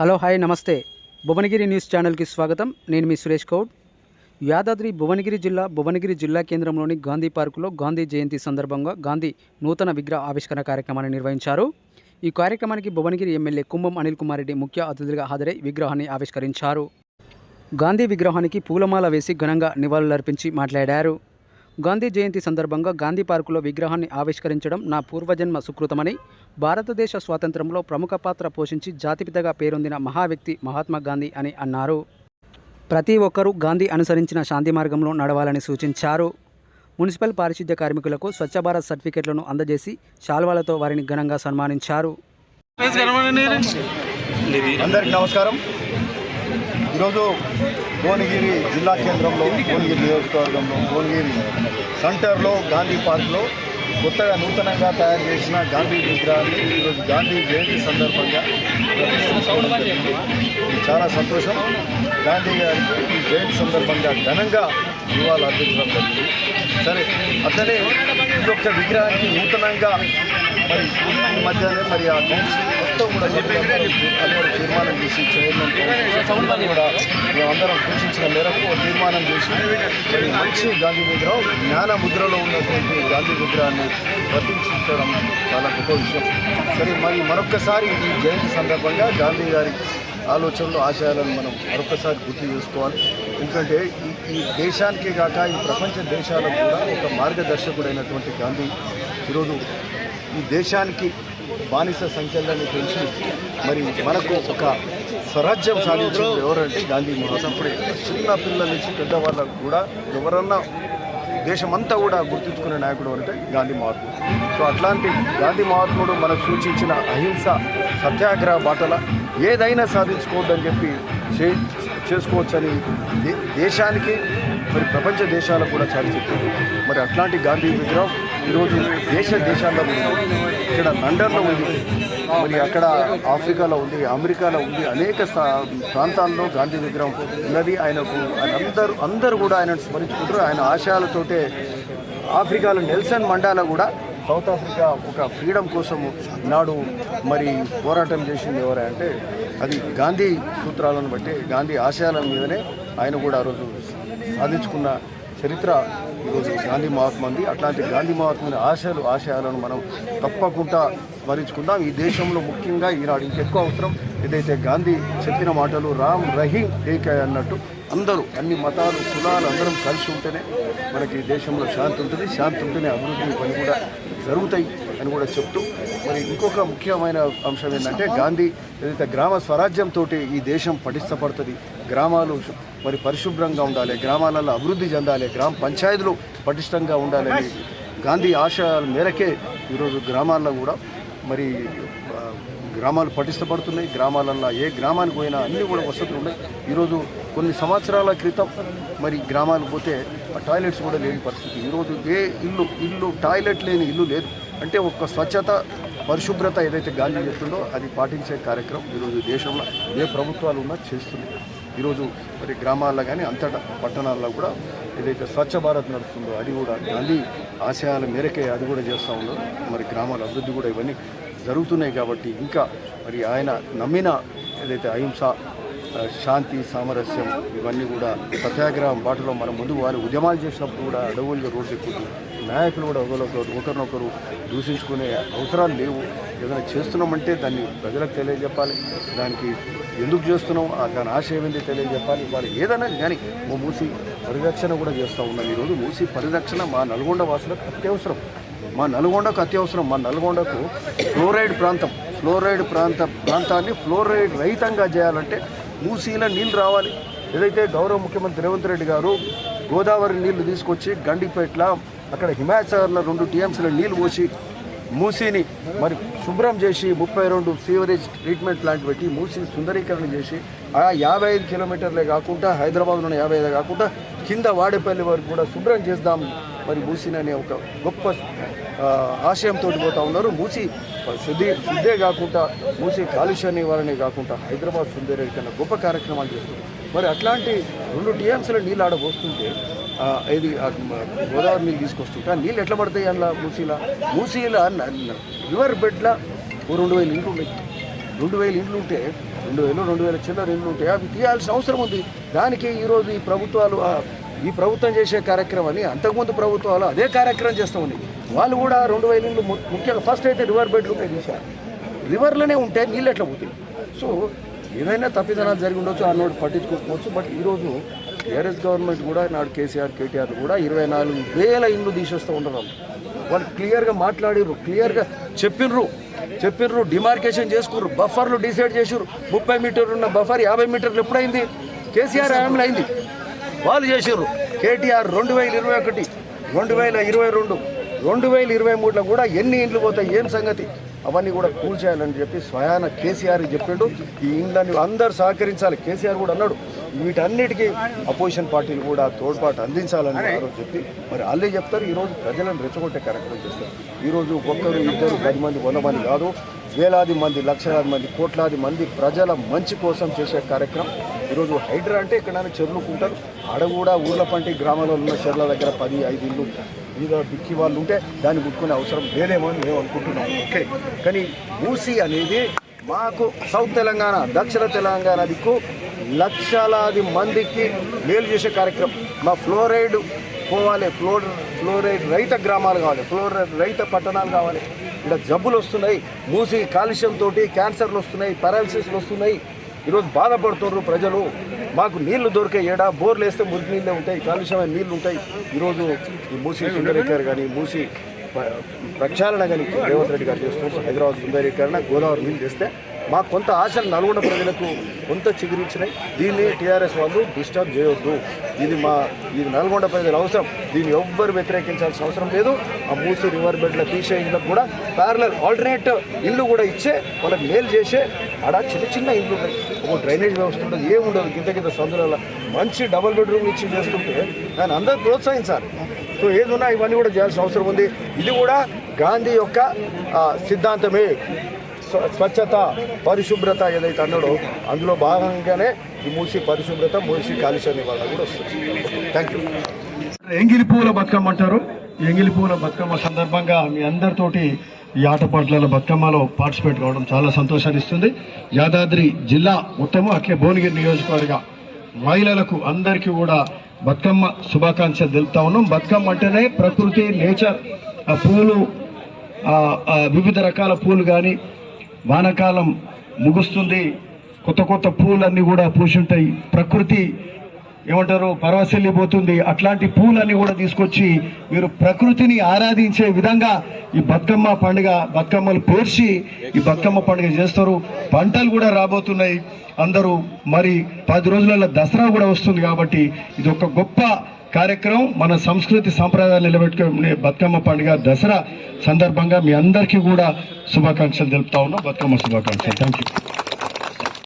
Hello hi నమస్తే. Bhuvanagiri news ఛానల్కి స్వాగతం. నేను మీ సురేష్ కౌడ్ యాదాద్రి భువనగిరి జిల్లా భువనగిరి జిల్లా కేంద్రంలోని గాంధీ పార్కులో గాంధీ జయంతి సందర్భంగా గాంధీ నూతన విగ్రహ ఆవిష్కరణ కార్యక్రమాన్ని నిర్వహించారు. ఈ కార్యక్రమానికి భువనగిరి ఎమ్మెల్యే కుంభం అనిల్ కుమార్ రెడ్డి ముఖ్య అతిథిగా హాజరై విగ్రహాన్ని ఆవిష్కరించారు. గాంధీ విగ్రహానికి పూలమాల వేసి ఘనంగా నివాళులర్పించి మాట్లాడారు. గాంధీ జయంతి సందర్భంగా గాంధీ పార్కులో విగ్రహాన్ని ఆవిష్కరించడం నా పూర్వజన్మ సుకృతమని భారతదేశ స్వాతంత్రంలో ప్రముఖ పాత్ర పోషించి జాతిపితగా పేరొందిన మహావ్యక్తి మహాత్మా గాంధీ అని అన్నారు. ప్రతి ఒక్కరూ గాంధీ అనుసరించిన శాంతి మార్గంలో నడవాలని సూచించారు. మున్సిపల్ పారిశుద్ధ్య కార్మికులకు స్వచ్ఛ భారత్ సర్టిఫికెట్లను అందజేసి శాల్వాలతో వారిని ఘనంగా సన్మానించారు. అందరికీ నమస్కారం. ఈరోజు భువనగిరి జిల్లా కేంద్రంలో భువనగిరి నియోజకవర్గంలో భువనగిరి సెంటర్లో గాంధీ పార్క్లో కొత్తగా నూతనంగా తయారు చేసిన గాంధీ విగ్రహాన్ని ఈరోజు గాంధీ జయంతి సందర్భంగా చాలా సంతోషం. గాంధీ గారికి ఈ జయంతి సందర్భంగా ఘనంగా నివాళులు అర్పించడం జరిగింది. సరే అతనే ఈ యొక్క విగ్రహానికి నూతనంగా మరి ఈ మధ్యనే మరి ఆ కౌన్సిల్ మొత్తం కూడా అందరూ తీర్మానం చేసి చైర్మన్ కౌన్సిల్ కూడా. మేమందరం సూచించిన మేరకు తీర్మానం చేసి మరి మంచి గాంధీ విగ్రహం జ్ఞాన ముద్రలో ఉన్నటువంటి గాంధీ విగ్రహాన్ని వర్తించడం చాలా గొప్ప విషయం. సరే మరి మరొక్కసారి ఈ జయంతి సందర్భంగా గాంధీ గారి ఆలోచనలు ఆశయాలను మనం మరొకసారి గుర్తు చేసుకోవాలి. ఎందుకంటే ఈ ఈ దేశానికే కాక ఈ ప్రపంచ దేశాలకు కూడా ఒక మార్గదర్శకుడైనటువంటి గాంధీ ఈరోజు ఈ దేశానికి బానిస సంఖ్యలని పెంచి మరి మనకు ఒక స్వరాజ్యం సాధించింది ఎవరంటే గాంధీ మహాసప్పుడే చిన్న పిల్లల నుంచి పెద్దవాళ్ళకు కూడా ఎవరన్నా దేశమంతా కూడా గుర్తుంచుకునే నాయకుడు అంటే గాంధీ మహాత్ముడు. సో అట్లాంటి గాంధీ మహాత్ముడు మనకు సూచించిన అహింస సత్యాగ్రహ బాటల ఏదైనా సాధించుకోవద్దని చెప్పి చే చేసుకోవచ్చని దే దేశానికి మరి ప్రపంచ దేశాలకు కూడా చాటి చెప్పింది మరి అట్లాంటి గాంధీ విగ్రహం ఈరోజు దేశ దేశాల్లో ఉంది. ఇక్కడ లండన్లో ఉంది. మరి అక్కడ ఆఫ్రికాలో ఉంది అమెరికాలో ఉంది అనేక ప్రాంతాల్లో గాంధీ విగ్రహం ఉన్నది. ఆయనకు ఆయన అందరూ అందరూ కూడా ఆయనను స్మరించుకుంటారు. ఆయన ఆశయాలతోటే ఆఫ్రికాలో నెల్సన్ మండాల కూడా సౌత్ ఆఫ్రికా ఒక ఫ్రీడమ్ కోసం నాడు మరి పోరాటం చేసింది ఎవరే అంటే అది గాంధీ సూత్రాలను బట్టి గాంధీ ఆశయాల మీదనే ఆయన కూడా ఆ రోజు సాధించుకున్న చరిత్ర. ఈరోజు గాంధీ మహాత్మంది అట్లాంటి గాంధీ మహాత్ముని ఆశయాలు ఆశయాలను మనం తప్పకుండా స్మరించుకుందాం. ఈ దేశంలో ముఖ్యంగా ఈనాడు ఇంకెక్కువ అవసరం. ఏదైతే గాంధీ చెప్పిన మాటలు రామ్ రహీం ఏకాయ అన్నట్టు అందరూ అన్ని మతాలు కులాలు అందరం కలిసి ఉంటేనే మనకి దేశంలో శాంతి ఉంటుంది. శాంతి ఉంటేనే అభివృద్ధి పని కూడా జరుగుతాయి అని కూడా చెప్తూ మరి ఇంకొక ముఖ్యమైన అంశం ఏంటంటే గాంధీ ఏదైతే గ్రామ స్వరాజ్యంతో ఈ దేశం పటిష్టపడుతుంది గ్రామాలు మరి పరిశుభ్రంగా ఉండాలి గ్రామాలలో అభివృద్ధి చెందాలి గ్రామ పంచాయతీలు పటిష్టంగా ఉండాలని గాంధీ ఆశయాల మేరకే ఈరోజు గ్రామాల్లో కూడా మరి గ్రామాలు పటిష్టపడుతున్నాయి. గ్రామాలల్లో ఏ గ్రామానికి పోయినా అన్నీ కూడా వసతులు ఉన్నాయి. ఈరోజు కొన్ని సంవత్సరాల క్రితం మరి గ్రామాలకు పోతే ఆ టాయిలెట్స్ కూడా లేని పరిస్థితి. ఈరోజు ఏ ఇల్లు ఇల్లు టాయిలెట్ లేని ఇల్లు లేదు. అంటే ఒక స్వచ్ఛత పరిశుభ్రత ఏదైతే గాంధీ చెప్తుందో అది పాటించే కార్యక్రమం ఈరోజు దేశంలో ఏ ప్రభుత్వాలు ఉన్నా చేస్తున్నాయి. ఈరోజు మరి గ్రామాల్లో కానీ అంతటా పట్టణాల్లో కూడా ఏదైతే స్వచ్ఛ భారత్ నడుస్తుందో అది కూడా గాంధీ ఆశయాల మేరకే అది కూడా చేస్తూ ఉన్నారు. మరి గ్రామాల అభివృద్ధి కూడా ఇవన్నీ జరుగుతున్నాయి కాబట్టి ఇంకా మరి ఆయన నమ్మిన ఏదైతే అహింస శాంతి సామరస్యం ఇవన్నీ కూడా సత్యాగ్రహం బాటలో మనం ముందు వారి ఉద్యమాలు చేసినప్పుడు కూడా అడవులుగా రోడ్డు ఎక్కుతుంది నాయకులు కూడా ఒకరినొకరు ఒకరినొకరు దూషించుకునే అవసరాలు లేవు. ఏదైనా చేస్తున్నామంటే దాన్ని ప్రజలకు తెలియజెప్పాలి. దానికి ఎందుకు చేస్తున్నాం? ఆ దాని ఆశయం ఏంటి తెలియజెప్పాలి. వాళ్ళు ఏదైనా కానీ ఓ మూసి పరిరక్షణ కూడా చేస్తూ ఉన్నాం ఈరోజు మూసి పరిరక్షణ మా నల్గొండ వాసులకు అత్యవసరం. మా నల్గొండకు అత్యవసరం. మా నల్గొండకు ఫ్లోరైడ్ ప్రాంతం ఫ్లోరైడ్ ప్రాంత ప్రాంతాన్ని ఫ్లోరైడ్ రహితంగా చేయాలంటే మూసీలో నీళ్ళు రావాలి. ఏదైతే గౌరవ ముఖ్యమంత్రి రేవంత్ రెడ్డి గారు గోదావరి నీళ్ళు తీసుకొచ్చి గండిపేట్ల అక్కడ హిమాచల్లో రెండు టీఎంసీలో నీళ్ళు పోసి మూసీని మరి శుభ్రం చేసి ముప్పై రెండు సీవరేజ్ ట్రీట్మెంట్ ప్లాంట్ పెట్టి మూసీ సుందరీకరణ చేసి ఆ యాభై ఐదు కిలోమీటర్లే కాకుండా హైదరాబాద్లో ఉన్న యాభై ఐదు కాకుండా కింద వాడేపల్లి వరకు కూడా శుభ్రం చేద్దాం మరి మూసిని అనే ఒక గొప్ప ఆశయంతో పోతా ఉన్నారు. మూసి శుద్ధి శుద్ధే కాకుండా మూసి కాలుష్య నివారణే కాకుండా హైదరాబాద్ సుందరీకరణ గొప్ప కార్యక్రమాలు చేస్తున్నారు. మరి అట్లాంటి రెండు టీఎంసీల నీళ్ళు ఆడ పోస్తుంటే ఇది గోదావరి నీళ్ళు తీసుకొస్తుంటే ఆ నీళ్ళు ఎట్లా పడతాయి అందులో మూసీలా? మూసీల రివర్ బెడ్లా ఓ రెండు వేల ఇంట్లో ఉన్నాయి. రెండు వేల ఇండ్లు ఉంటే రెండు వేలు రెండు వేల చిల్లర రెండు ఉంటాయి. అవి తీయాల్సిన అవసరం ఉంది. దానికి ఈరోజు ఈ ప్రభుత్వాలు ఈ ప్రభుత్వం చేసే కార్యక్రమాన్ని అంతకుముందు ప్రభుత్వాలు అదే కార్యక్రమం చేస్తూ ఉన్నాయి. వాళ్ళు కూడా రెండు వేల ఇండ్లు ము- ముఖ్యంగా ఫస్ట్ అయితే రివర్ బెడ్రూమ్ ఉంటాయి తీశారు రివర్లోనే ఉంటే నీళ్ళు ఎట్లా పోతాయి? సో ఏదైనా తప్పిదనాలు జరిగి ఉండొచ్చు ఆ నోటి పట్టించుకోకపోవచ్చు బట్ ఈరోజు టీఆర్ఎస్ గవర్నమెంట్ కూడా నాడు కేసీఆర్ కేటీఆర్ కూడా ఇరవై నాలుగు వేల ఇండ్లు తీసేస్తూ ఉండడం. వాళ్ళు క్లియర్గా మాట్లాడిర్రు క్లియర్గా చెప్పిర్రు చెప్పిర్రు డిమార్కేషన్ చేసుకుర్రు బఫర్లు డిసైడ్ చేసిర్రు. ముప్పై మీటర్లు ఉన్న బఫర్ యాభై మీటర్లు ఎప్పుడైంది? కేసీఆర్ హామీలు అయింది. వాళ్ళు చేసిర్రు. కేటీఆర్ రెండు వేల ఇరవై ఒకటి రెండు వేల ఇరవై రెండు రెండు వేల ఇరవై మూడులో కూడా ఎన్ని ఇండ్లు పోతాయి ఏం సంగతి? అవన్నీ కూడా కూల్చేయాలని చెప్పి స్వయాన కేసీఆర్ చెప్పిండు. ఈ ఇండ్లని అందరు సహకరించాలి. కేసీఆర్ కూడా అన్నాడు వీటన్నిటికీ అపోజిషన్ పార్టీలు కూడా తోడ్పాటు అందించాలని చెప్పి మరి వాళ్ళే చెప్తారు ఈరోజు ప్రజలను రెచ్చగొట్టే కార్యక్రమం చేస్తారు. ఈరోజు ఒక్కరు ఇద్దరు పది మంది వంద మంది కాదు వేలాది మంది లక్షలాది మంది కోట్లాది మంది ప్రజల మంచి కోసం చేసే కార్యక్రమం. ఈరోజు హైడ్రా అంటే ఎక్కడైనా చెరువుకుంటారు ఆడ కూడా ఊర్ల పంటి గ్రామాల్లో ఉన్న చెర్ల దగ్గర పది ఐదు ఇల్లు మీద డిక్కి వాళ్ళు ఉంటే దాన్ని ముట్టుకునే అవసరం లేదేమో అని మేము అనుకుంటున్నాం. ఓకే. కానీ మూసి అనేది మాకు సౌత్ తెలంగాణ దక్షిణ తెలంగాణ దిక్కు లక్షలాది మందికి మేలు చేసే కార్యక్రమం. మా ఫ్లోరైడ్ పోవాలి ఫ్లోర్ ఫ్లోరైడ్ రైత గ్రామాలు కావాలి ఫ్లోరైడ్ రైత పట్టణాలు కావాలి. ఇక్కడ జబ్బులు వస్తున్నాయి మూసి కాలుష్యంతో క్యాన్సర్లు వస్తున్నాయి పారాలసిస్లు వస్తున్నాయి. ఈరోజు బాధపడుతున్నారు ప్రజలు. మాకు నీళ్ళు దొరికే ఏడా? బోర్లు వేస్తే మురికి నీళ్ళే ఉంటాయి కాలుష్యమైన నీళ్ళు ఉంటాయి. ఈరోజు ఈ మూసి సుందరేకర్ కానీ మూసి ప్రక్షాళన కానీ రేవంత్ రెడ్డి గారు చేస్తున్నారు. హైదరాబాద్ సుందరీకరణ గోదావరి నీళ్ళు చేస్తే మాకు కొంత ఆశలు నల్గొండ ప్రజలకు కొంత చిగురించినాయి. దీన్ని టీఆర్ఎస్ వాళ్ళు డిస్టర్బ్ చేయొద్దు. ఇది మా ఇది నల్గొండ ప్రజల అవసరం. దీన్ని ఎవ్వరు వ్యతిరేకించాల్సిన అవసరం లేదు. ఆ మూసి రివర్ బెడ్ల తీసే ఇళ్ళకు కూడా ప్యారలల్ ఆల్టర్నేట్ ఇల్లు కూడా ఇచ్చే వాళ్ళకి మేలు చేసే ఆడ చిన్న చిన్న ఇల్లు ఉన్నాయి. ఒక డ్రైనేజ్ వ్యవస్థ ఉండదు ఏముండదు గింత గింత సందులలో మంచి డబుల్ బెడ్రూమ్ ఇచ్చి చేస్తుంటే దాన్ని అందరూ ప్రోత్సహించాలి. సో ఏదున్నా ఇవన్నీ కూడా చేయాల్సిన అవసరం ఉంది. ఇది కూడా గాంధీ యొక్క సిద్ధాంతమే. స్వచ్ఛత పరిశుభ్రత ఏదైతే అన్నాడో అందులో భాగంగానే ఈ మూసి పరిశుభ్రత మూసి కాలుష్య నివారణ కూడా వస్తుంది. థ్యాంక్ యూ ఎంగిలి పూల బతుకమ్మ అంటారు ఎంగిలి పూల బతుకమ్మ సందర్భంగా మీ అందరితోటి ఈ ఆటపాటల బతుకమ్మలో పార్టిసిపేట్ కావడం చాలా సంతోషాన్ని ఇస్తుంది యాదాద్రి జిల్లా మొత్తము అట్లే భువనగిరి నియోజకవర్గ మహిళలకు అందరికీ కూడా బతుకమ్మ శుభాకాంక్షలు తెలుపుతా ఉన్నాం. బతుకమ్మ అంటేనే ప్రకృతి నేచర్ ఆ పూలు వివిధ రకాల పూలు కానీ వానాకాలం ముగుస్తుంది. కొత్త కొత్త పూలన్నీ కూడా పూసుంటాయి ప్రకృతి ఏమంటారు పరవశెల్లిపోతుంది. అట్లాంటి పూలన్నీ కూడా తీసుకొచ్చి మీరు ప్రకృతిని ఆరాధించే విధంగా ఈ బతుకమ్మ పండుగ బతుకమ్మలు పేర్చి ఈ బతుకమ్మ పండుగ చేస్తారు. పంటలు కూడా రాబోతున్నాయి. అందరూ మరి పది రోజులలో దసరా కూడా వస్తుంది కాబట్టి ఇది ఒక గొప్ప కార్యక్రమం. మన సంస్కృతి సాంప్రదాయాలు నిలబెట్టుకునే బతుకమ్మ పండుగ దసరా సందర్భంగా మీ అందరికీ కూడా శుభాకాంక్షలు తెలుపుతా ఉన్నాం. బతుకమ్మ శుభాకాంక్షలు. Thank you